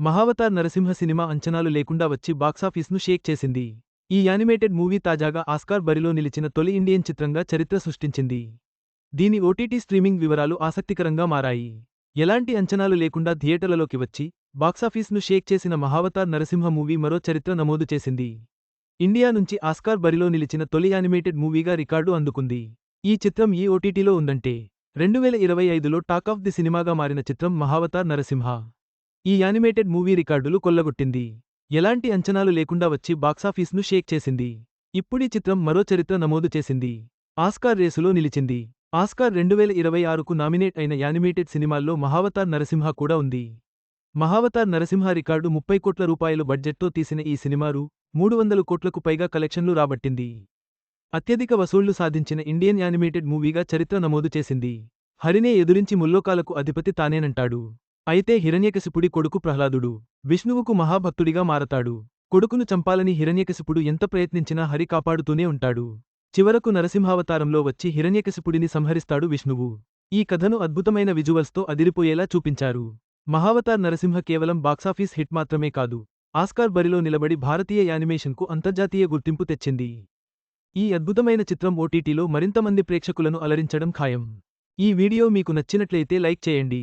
Mahavatar Narasimha cinema అంచనాలు లేకుండా వచ్చి బాక్సాఫీస్ను షేక్ చేసింది. ఈ యానిమేటెడ్ మూవీ తాజాగా ఆస్కార్ బరిలో నిలిచిన తొలి ఇండియన్ చిత్రంగా చరిత్ర సృష్టించింది. దీని ఓటీటీ స్ట్రీమింగ్ వివరాలు ఆసక్తికరంగా మారాయి. ఎలాంటి అంచనాలు లేకుండా థియేటర్లలోకి వచ్చి బాక్సాఫీస్ను షేక్ చేసిన మహావతార్ నరసింహ మూవీ మరో చరిత్ర నమోదు చేసింది. ఇండియా నుంచి ఆస్కార్ బరిలో నిలిచిన తొలి యానిమేటెడ్ మూవీగా రికార్డు అందుకుంది. ఈ చిత్రం ఈ ఓటీటీలో ఉందంటే రెండువేల ఇరవై ఐదులో టాక్ ఆఫ్ ది సినిమాగా మారిన చిత్రం మహావతార్ నరసింహ. ఈ యానిమేటెడ్ మూవీ రికార్డులు కొల్లగొట్టింది. ఎలాంటి అంచనాలు లేకుండా వచ్చి బాక్సాఫీస్ను షేక్ చేసింది. ఇప్పుడీ చిత్రం మరో చరిత్ర నమోదు చేసింది. ఆస్కార్ రేసులో నిలిచింది. ఆస్కార్ రెండువేల ఇరవై ఆరుకు నామినేట్ అయిన యానిమేటెడ్ సినిమాల్లో మహావతార్ నరసింహ కూడా ఉంది. మహావతార్ నరసింహ రికార్డు ముప్పై కోట్ల రూపాయలు బడ్జెట్తో తీసిన ఈ సినిమారు మూడు వందల కోట్లకు పైగా కలెక్షన్లు రాబట్టింది. అత్యధిక వసూళ్ళు సాధించిన ఇండియన్ యానిమేటెడ్ మూవీగా చరిత్ర నమోదు చేసింది. హరినే ఎదురించి ముల్లోకాలకు అధిపతి తానేనంటాడు. అయితే హిరణ్యకశిపుడి కొడుకు ప్రహ్లాదుడు. విష్ణువుకు మహాభక్తుడిగా మారతాడు. కొడుకును చంపాలని హిరణ్యకశిపుడు ఎంత ప్రయత్నించినా హరి కాపాడుతూనే ఉంటాడు. చివరకు నరసింహావతారంలో వచ్చి హిరణ్యకశిపుడిని సంహరిస్తాడు విష్ణువు. ఈ కథను అద్భుతమైన విజువల్స్తో అదిరిపోయేలా చూపించారు. మహావతార్ నరసింహ కేవలం బాక్సాఫీస్ హిట్ మాత్రమే కాదు. ఆస్కార్ బరిలో నిలబడి భారతీయ యానిమేషన్కు అంతర్జాతీయ గుర్తింపు తెచ్చింది. ఈ అద్భుతమైన చిత్రం ఓటీటీలో మరింతమంది ప్రేక్షకులను అలరించడం ఖాయం. ఈ వీడియో మీకు నచ్చినట్లయితే లైక్ చేయండి.